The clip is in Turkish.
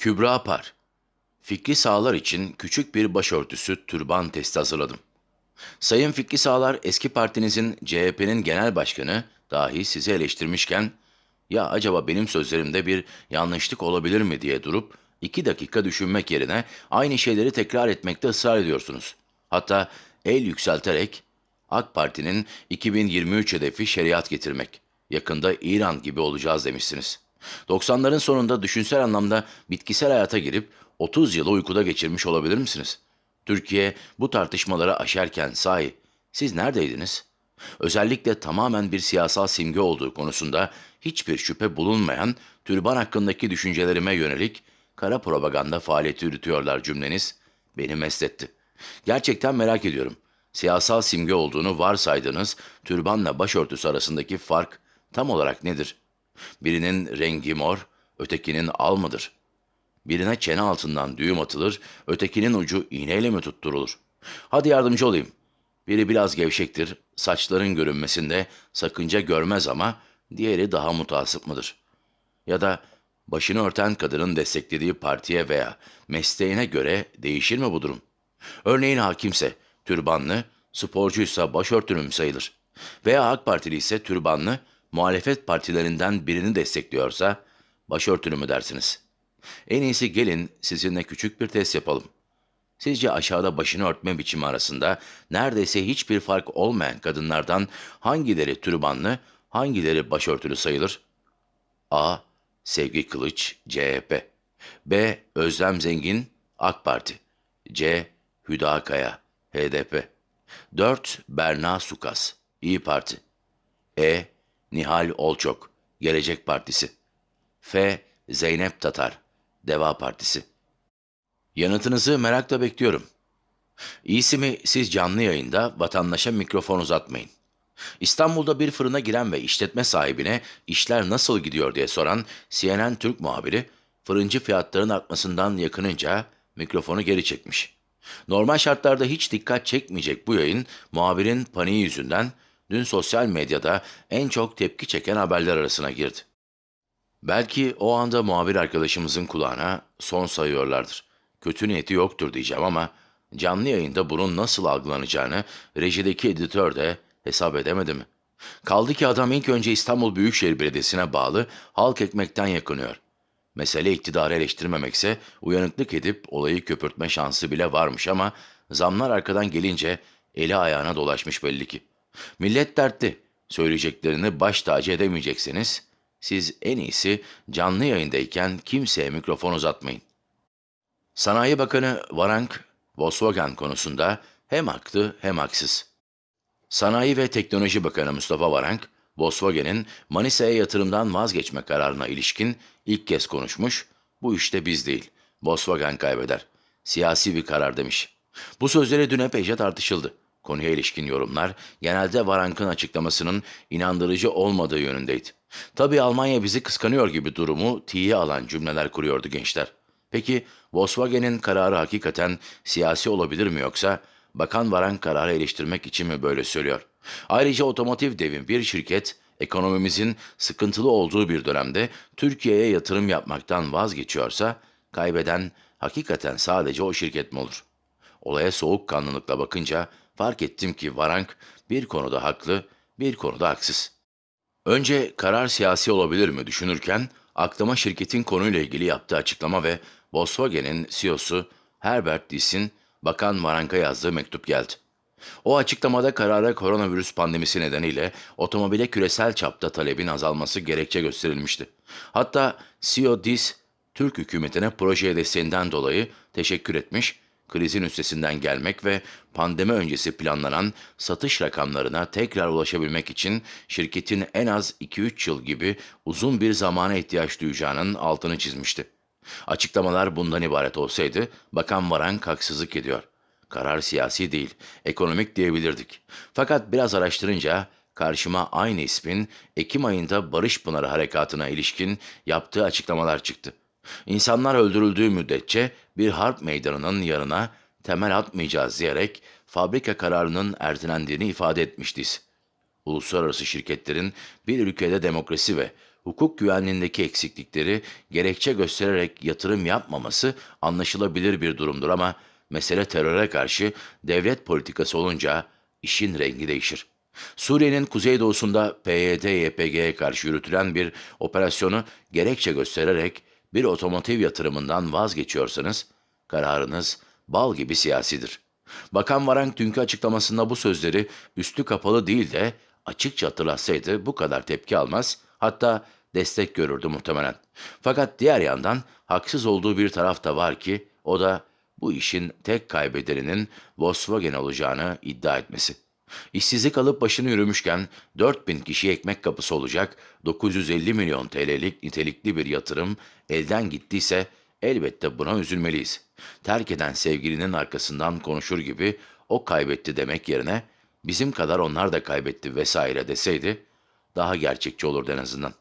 Kübra Par. Fikri Sağlar için küçük bir başörtüsü türban testi hazırladım. Sayın Fikri Sağlar eski partinizin CHP'nin genel başkanı dahi sizi eleştirmişken ya acaba benim sözlerimde bir yanlışlık olabilir mi diye durup iki dakika düşünmek yerine aynı şeyleri tekrar etmekte ısrar ediyorsunuz. Hatta el yükselterek AK Parti'nin 2023 hedefi şeriat getirmek. Yakında İran gibi olacağız demişsiniz. 90'ların sonunda düşünsel anlamda bitkisel hayata girip 30 yılı uykuda geçirmiş olabilir misiniz? Türkiye bu tartışmaları aşarken sahi siz neredeydiniz? Özellikle tamamen bir siyasal simge olduğu konusunda hiçbir şüphe bulunmayan türban hakkındaki düşüncelerime yönelik kara propaganda faaliyeti yürütüyorlar cümleniz beni mesletti. Gerçekten merak ediyorum. Siyasal simge olduğunu varsaydığınız türbanla başörtüsü arasındaki fark tam olarak nedir? Birinin rengi mor, ötekinin al mıdır? Birine çene altından düğüm atılır, ötekinin ucu iğneyle mi tutturulur? Hadi yardımcı olayım. Biri biraz gevşektir, saçların görünmesinde sakınca görmez ama diğeri daha mutasip mıdır? Ya da başını örten kadının desteklediği partiye veya mesleğine göre değişir mi bu durum? Örneğin hakimse türbanlı, sporcuysa başörtülü mü sayılır? Veya AK Partili ise türbanlı, muhalefet partilerinden birini destekliyorsa başörtülü mü dersiniz? En iyisi gelin sizinle küçük bir test yapalım. Sizce aşağıda başını örtme biçimi arasında neredeyse hiçbir fark olmayan kadınlardan hangileri türbanlı, hangileri başörtülü sayılır? A. Sevgi Kılıç, CHP. B. Özlem Zengin, AK Parti. C. Hüda Kaya, HDP. 4. Berna Sukas, İyi Parti. E. Nihal Olçok, Gelecek Partisi. F. Zeynep Tatar, Deva Partisi. Yanıtınızı merakla bekliyorum. İyisi mi siz canlı yayında vatandaşa mikrofon uzatmayın. İstanbul'da bir fırına giren ve işletme sahibine işler nasıl gidiyor diye soran CNN Türk muhabiri fırıncı fiyatların artmasından yakınınca mikrofonu geri çekmiş. Normal şartlarda hiç dikkat çekmeyecek bu yayın muhabirin paniği yüzünden dün sosyal medyada en çok tepki çeken haberler arasına girdi. Belki o anda muhabir arkadaşımızın kulağına son sayıyorlardır. Kötü niyeti yoktur diyeceğim ama canlı yayında bunun nasıl algılanacağını rejideki editör de hesap edemedi mi? Kaldı ki adam ilk önce İstanbul Büyükşehir Belediyesi'ne bağlı halk ekmekten yakınıyor. Mesele iktidarı eleştirmemekse uyanıklık edip olayı köpürtme şansı bile varmış ama zamlar arkadan gelince eli ayağına dolaşmış belli ki. Millet dertli. Söyleyeceklerini baş tacı edemeyecekseniz siz en iyisi canlı yayındayken kimseye mikrofon uzatmayın. Sanayi Bakanı Varank, Volkswagen konusunda hem haklı hem haksız. Sanayi ve Teknoloji Bakanı Mustafa Varank, Volkswagen'in Manisa'ya yatırımdan vazgeçme kararına ilişkin ilk kez konuşmuş, bu işte biz değil, Volkswagen kaybeder. Siyasi bir karar demiş. Bu sözleri dün epeyce tartışıldı. Konuya ilişkin yorumlar genelde Varank'ın açıklamasının inandırıcı olmadığı yönündeydi. Tabii Almanya bizi kıskanıyor gibi durumu tiye alan cümleler kuruyordu gençler. Peki Volkswagen'in kararı hakikaten siyasi olabilir mi yoksa Bakan Varank kararı eleştirmek için mi böyle söylüyor? Ayrıca otomotiv devin bir şirket ekonomimizin sıkıntılı olduğu bir dönemde Türkiye'ye yatırım yapmaktan vazgeçiyorsa kaybeden hakikaten sadece o şirket mi olur? Olaya soğukkanlılıkla bakınca fark ettim ki Varank bir konuda haklı, bir konuda haksız. Önce karar siyasi olabilir mi düşünürken aklıma şirketin konuyla ilgili yaptığı açıklama ve Volkswagen'in CEO'su Herbert Diess'in Bakan Varank'a yazdığı mektup geldi. O açıklamada karara koronavirüs pandemisi nedeniyle otomobile küresel çapta talebin azalması gerekçe gösterilmişti. Hatta CEO Diss, Türk hükümetine proje desteğinden dolayı teşekkür etmiş, krizin üstesinden gelmek ve pandemi öncesi planlanan satış rakamlarına tekrar ulaşabilmek için şirketin en az 2-3 yıl gibi uzun bir zamana ihtiyaç duyacağının altını çizmişti. Açıklamalar bundan ibaret olsaydı Bakan Varank haksızlık ediyor. Karar siyasi değil, ekonomik diyebilirdik. Fakat biraz araştırınca karşıma aynı ismin Ekim ayında Barış Pınarı Harekatı'na ilişkin yaptığı açıklamalar çıktı. İnsanlar öldürüldüğü müddetçe bir harp meydanının yanına temel atmayacağız diyerek fabrika kararının ertelendiğini ifade etmiştiz. Uluslararası şirketlerin bir ülkede demokrasi ve hukuk güvenliğindeki eksiklikleri gerekçe göstererek yatırım yapmaması anlaşılabilir bir durumdur ama mesele teröre karşı devlet politikası olunca işin rengi değişir. Suriye'nin kuzeydoğusunda PYD-YPG'ye karşı yürütülen bir operasyonu gerekçe göstererek bir otomotiv yatırımından vazgeçiyorsanız kararınız bal gibi siyasidir. Bakan Varank dünkü açıklamasında bu sözleri üstü kapalı değil de açıkça hatırlatsaydı bu kadar tepki almaz, hatta destek görürdü muhtemelen. Fakat diğer yandan haksız olduğu bir taraf da var ki o da bu işin tek kaybedeninin Volkswagen olacağını iddia etmesi. İşsizlik alıp başını yürümüşken 4000 kişi ekmek kapısı olacak 950 milyon TL'lik nitelikli bir yatırım elden gittiyse elbette buna üzülmeliyiz. Terk eden sevgilinin arkasından konuşur gibi o kaybetti demek yerine bizim kadar onlar da kaybetti vesaire deseydi daha gerçekçi olurdu en azından.